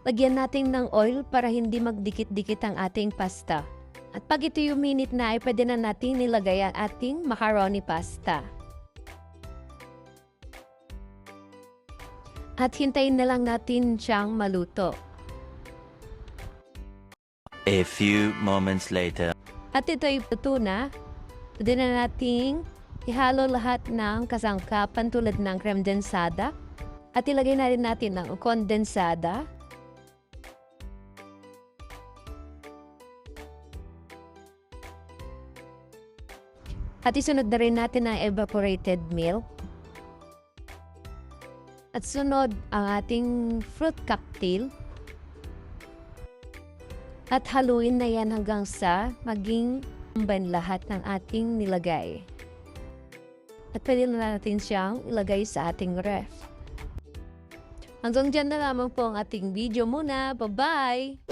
Lagyan natin ng oil para hindi magdikit-dikit ang ating pasta. At pag ito yung minute na ay pwede na natin nilagay ang ating macaroni pasta. At hintayin na lang natin siyang maluto. A few moments later. At ito ay luto na. Pwede na nating ihalo lahat ng kasangkapan tulad ng creme densada. At ilagay na rin natin ang kondensada. At isunod na rin natin ang evaporated milk. At sunod ang ating fruit cocktail. At haluin na yan hanggang sa maging ban lahat ng ating nilagay. At pwede na natin siyang ilagay sa ating ref. Hanggang dyan na lamang po ang ating video muna. Bye-bye!